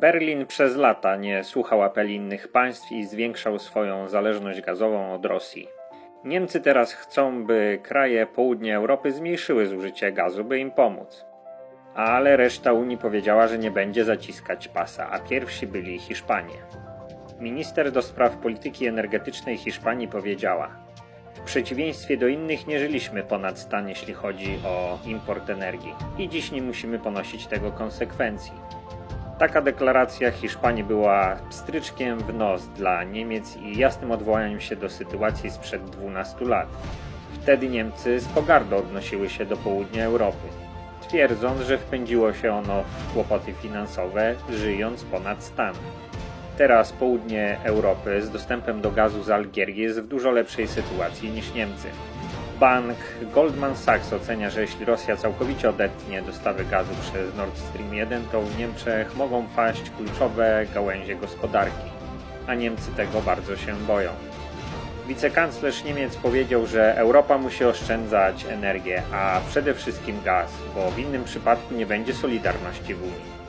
Berlin przez lata nie słuchał apeli innych państw i zwiększał swoją zależność gazową od Rosji. Niemcy teraz chcą, by kraje południa Europy zmniejszyły zużycie gazu, by im pomóc. Ale reszta Unii powiedziała, że nie będzie zaciskać pasa, a pierwsi byli Hiszpanie. Minister do spraw polityki energetycznej Hiszpanii powiedziała: W przeciwieństwie do innych nie żyliśmy ponad stan, jeśli chodzi o import energii, i dziś nie musimy ponosić tego konsekwencji. Taka deklaracja Hiszpanii była pstryczkiem w nos dla Niemiec i jasnym odwołaniem się do sytuacji sprzed 12 lat. Wtedy Niemcy z pogardą odnosiły się do południa Europy, twierdząc, że wpędziło się ono w kłopoty finansowe, żyjąc ponad stan. Teraz południe Europy z dostępem do gazu z Algierii jest w dużo lepszej sytuacji niż Niemcy. Bank Goldman Sachs ocenia, że jeśli Rosja całkowicie odetnie dostawy gazu przez Nord Stream 1, to w Niemczech mogą paść kluczowe gałęzie gospodarki, a Niemcy tego bardzo się boją. Wicekanclerz Niemiec powiedział, że Europa musi oszczędzać energię, a przede wszystkim gaz, bo w innym przypadku nie będzie solidarności w Unii.